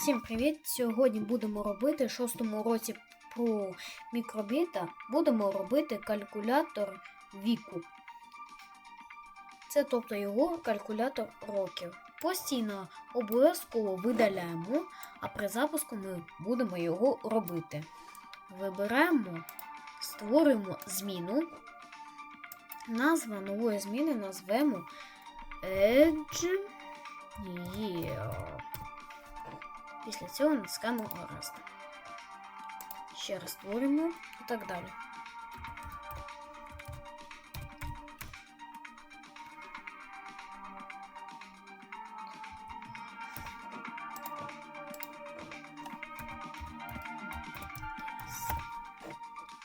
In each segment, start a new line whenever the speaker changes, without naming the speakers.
Всім привіт! Сьогодні будемо робити в шостому році про мікробіта. Будемо робити калькулятор віку. Це тобто його калькулятор років. Постійно обов'язково видаляємо, а при запуску ми будемо його робити. Вибираємо, створюємо зміну. Назва нової зміни назвемо Edge Year. Після цього натискаємо гаразд. Ще раз створюємо і так далі.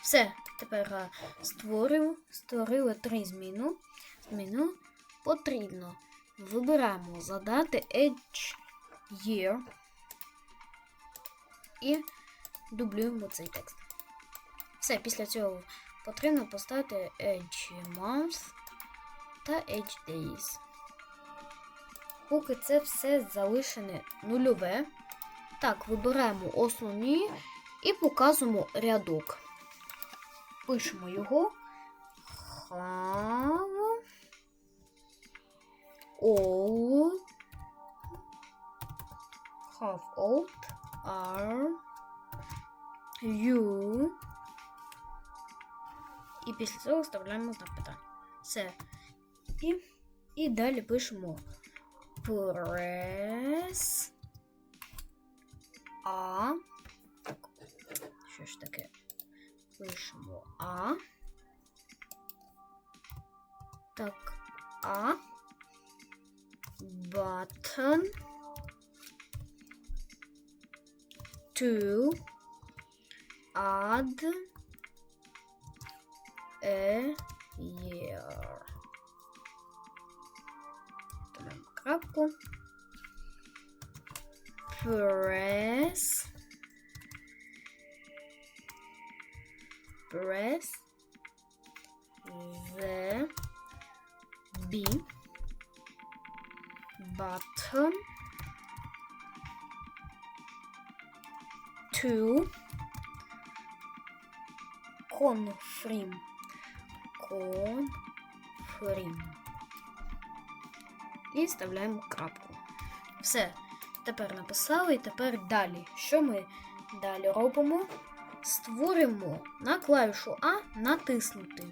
Все, тепер е, створив, створили три зміну. Зміну потрібно. Вибираємо задати Edge Year і дублюємо цей текст. Все, після цього потрібно поставити Edge Month та Edge Days. Поки це все залишене нульове. Так, вибираємо основні і показуємо рядок. Пишемо його. Have all have all are you. І після цього вставляємо знак питання. Все. І, і далі пишемо press А. Так. Що ж таке? Пишемо А. Так, А. Button. to add a year. Ставимо крапку. Press. Press the B button to confirm confirm і вставляємо крапку. Все. Тепер написали, і тепер далі. Що ми далі робимо? Створюємо на клавішу А натиснути.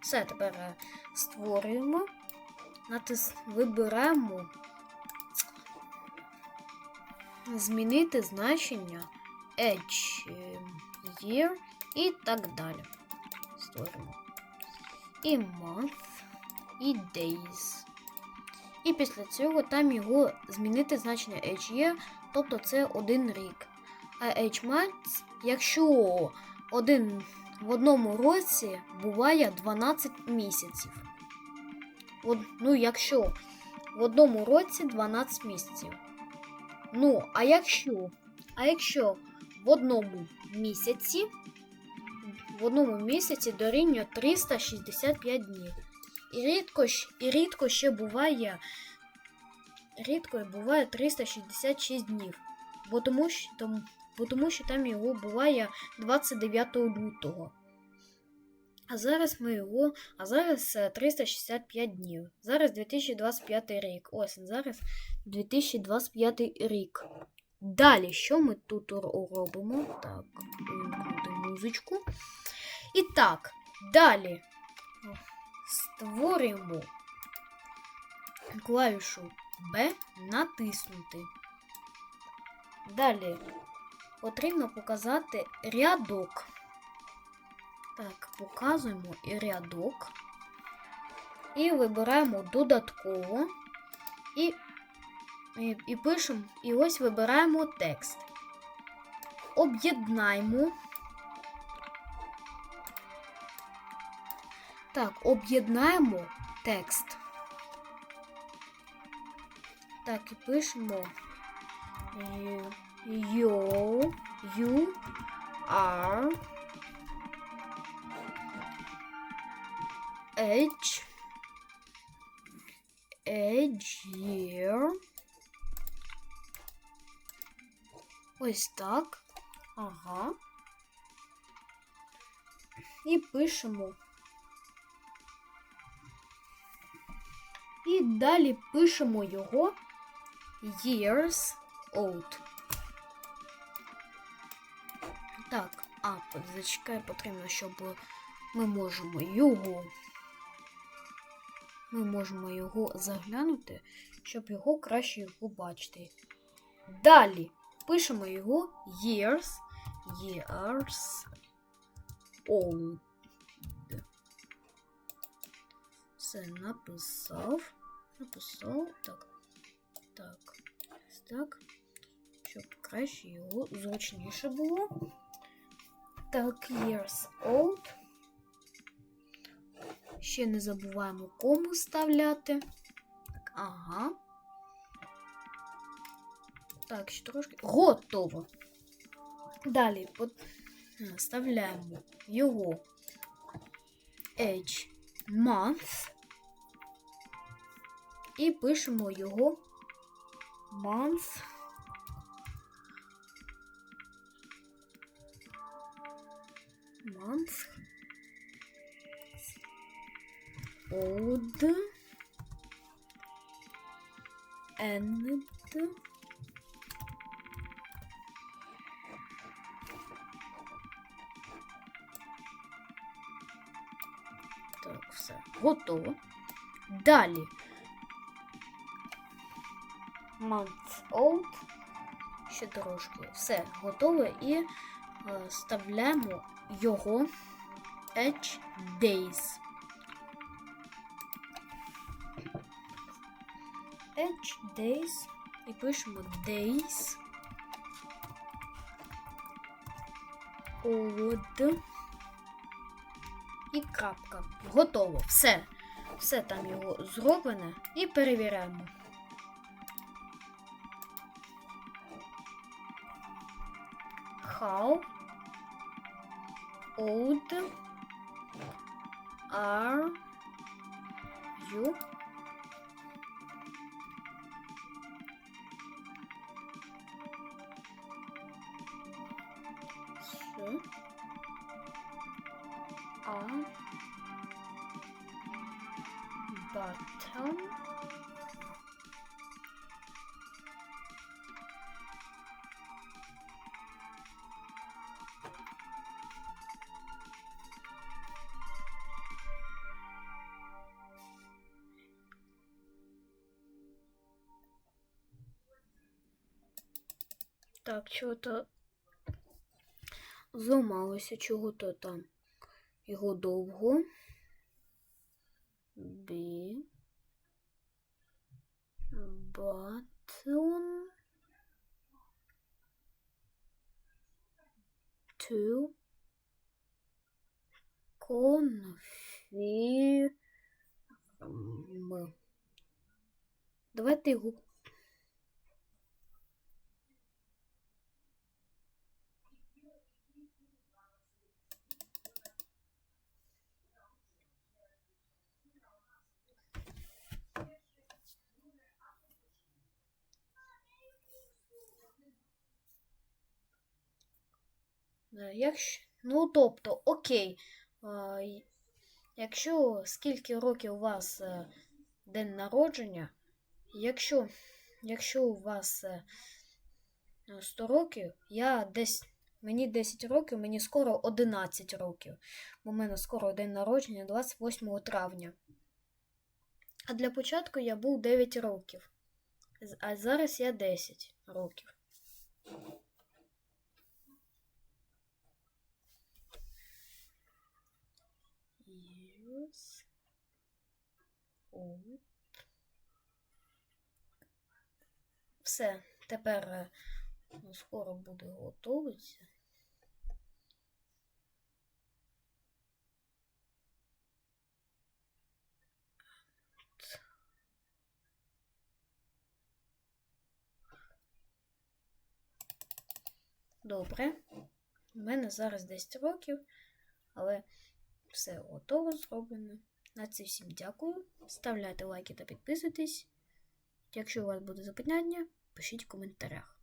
Все, тепер е, створюємо, натис... вибираємо змінити значення Edge Year і так далі. Створимо. І month, і days. І після цього там його змінити значення Edge Year, тобто це один рік. А Edge Month, якщо один в одному році буває 12 місяців. От, ну, якщо в одному році 12 місяців. Ну, а якщо, а якщо в одному місяці, в одному місяці дорівнює 365 днів. І рідко, і рідко ще буває, рідко буває 366 днів. Бо тому, що, бо тому що там його буває 29 лютого. А зараз ми його. А зараз е, 365 днів. Зараз 2025 рік. Ось зараз 2025 рік. Далі, що ми тут робимо? Так, музичку. І так, далі створюємо клавішу B натиснути. Далі потрібно показати рядок. Так, показуємо рядок. І вибираємо додатково. І, і, і пишемо, і ось вибираємо текст. Об'єднаємо. Так, об'єднаємо текст. Так, і пишемо you, you are edge edge year Ось так. Ага. І пишемо. І далі пишемо його years old. Так, а, зачекай, потрібно, щоб ми можемо його. Ми можемо його заглянути, щоб його краще його бачити. Далі пишемо його years. Years old. Все написав. Написав. Так. Так. Так. Щоб краще його зручніше було. Так, years old. Ще не забуваємо кому вставляти. Так, ага. Так, ще трошки. Готово. Далі от, е, вставляємо його H month і пишемо його month. Month. Old. End. Так, все. Готово. Далі. Month old. Ще трошки. Все, готове. І е, вставляємо його H days. H days. І пишемо days. Old. І крапка. Готово. Все. Все там його зроблене. І перевіряємо. How old are you? С. А. Button. Так, чого-то зламалося чого-то там. Його довго. Б. Button. To. Confirm. Давайте його Якщо, ну, тобто, окей. Якщо скільки років у вас е, день народження, якщо, якщо у вас е, 100 років, я десь, мені 10 років, мені скоро 11 років. Бо в мене скоро день народження 28 травня. А для початку я був 9 років. А зараз я 10 років. Years old. Все, тепер е, скоро буде готуватися. Добре. У мене зараз 10 років, але все готово зроблено. На це всім дякую. Ставляйте лайки та підписуйтесь. Якщо у вас буде запитання, пишіть в коментарях.